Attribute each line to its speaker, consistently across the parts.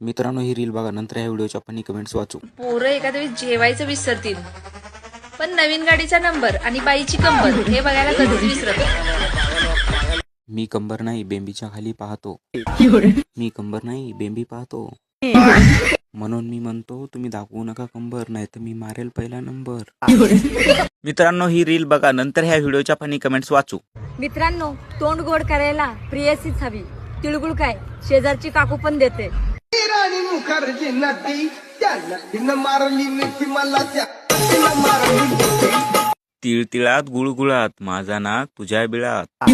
Speaker 1: मित्रांनो ही रील बघा. नंतर ह्या व्हिडिओच्या आपण कमेंट्स वाचू.
Speaker 2: पोरं एखाद्या वेळेस जेवायचं विसरतील. पण नवीन गाडीचा नंबर आणि बाईची कंबर हे बघायला कधीच विसरत.
Speaker 1: मी कंबर नाही बेंबीच्या खाली पाहतो. मी कंबर नाही बेंबी पाहतो. म्हणून मी म्हणतो तुम्ही दाखवू नका कंबर नाही तर मी मारेल पहिला नंबर मित्रांनो ही रील बघा. नंतर ह्या व्हिडिओच्या फनी कमेंट्स वाचू.
Speaker 3: मित्रांनो तोंड गोड करायला प्रियसीच हवी. तिळगुळ काय? शेजारची काकू पण देते.
Speaker 4: राणी मुखर्जी नटी त्या नटीनं मारली मिठी मला त्या नटीनं मारली मिठी
Speaker 1: तिळतिळात गुळगुळात माझा नाक तुझ्या बिळात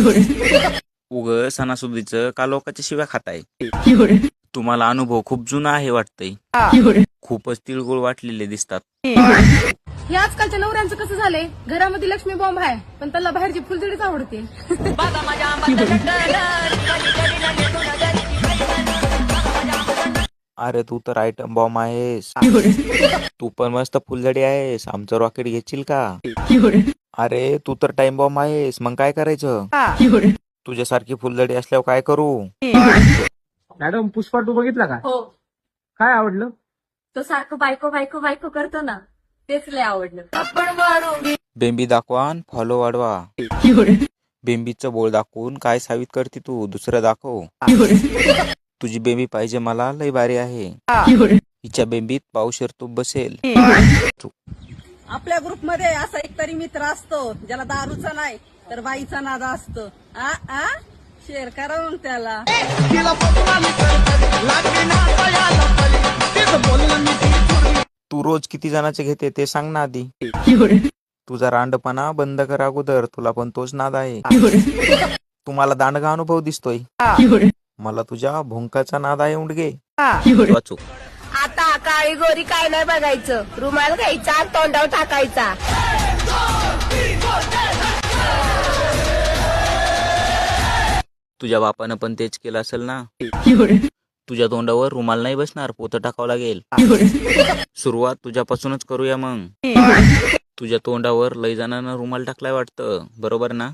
Speaker 1: उग सणासुदीचं का लोकांच्या शिव्या खाताय तुम्हाला अनुभव खूप जुना आहे वाटतंय खूपच तिळगुळ वाटलेले दिसतात
Speaker 5: हे आजकालच्या नवऱ्यांचं कसं झालंय घरामध्ये लक्ष्मी बॉम्ब आहे पण त्याला बाहेरची फुलझडीच आवडते
Speaker 1: अरे तू तर आयटम बॉम्ब आहेस. तू पण मस्त फुलझडी आहेस. आमचं रॉकेट घेशील का? अरे तू तर टाइम बॉम्ब आहेस. मग काय करायचं? तुझ्यासारखी फुलझडी असल्यावर काय करू?
Speaker 6: मॅडम पुष्पा टू बघितला का?
Speaker 3: हो.
Speaker 6: काय आवडलं?
Speaker 3: तो सारखं बायको बायको बायको करतो ना तेच लय आवडलं.
Speaker 1: बेंबी दाखवा फॉलो वाढवा. बेंबीचं बोळ दाखवून काय साबित करते तू? दुसरं दाखव. तुझी बेंबी पाहिजे मला लय भारी आहे. हिच्या बेंबीत पावशेर तूप बसेल.
Speaker 7: आपल्या ग्रुपमध्ये असा एक तरी मित्र असतो ज्याला दारूचा नाही तर बाईचा नादा असतो. आ आ? शेअर करा मग त्याला.
Speaker 1: तू रोज किती जणांचे घेते ते सांग ना आधी. तुझा रांडपणा बंद कर अगोदर तुला पण तोच नाद आहे. तुम्हाला दांडगा अनुभव दिसतोय. मला तुझ्या भोंकाचा नाद आहे उंडगे. वाचू
Speaker 5: आता काळी गोरी काय नाही बघायचं. रुमाल घ्यायचा तोंडावर टाकायचा.
Speaker 1: तुझ्या बापानं पण तेच केलं असेल ना? तुझ्या तोंडावर रुमाल नाही बसणार पोत टाकावं लागेल. सुरुवात तुझ्यापासूनच करूया मग. तुझ्या तोंडावर लय जणांना रुमाल टाकलाय वाटतं. बरोबर ना?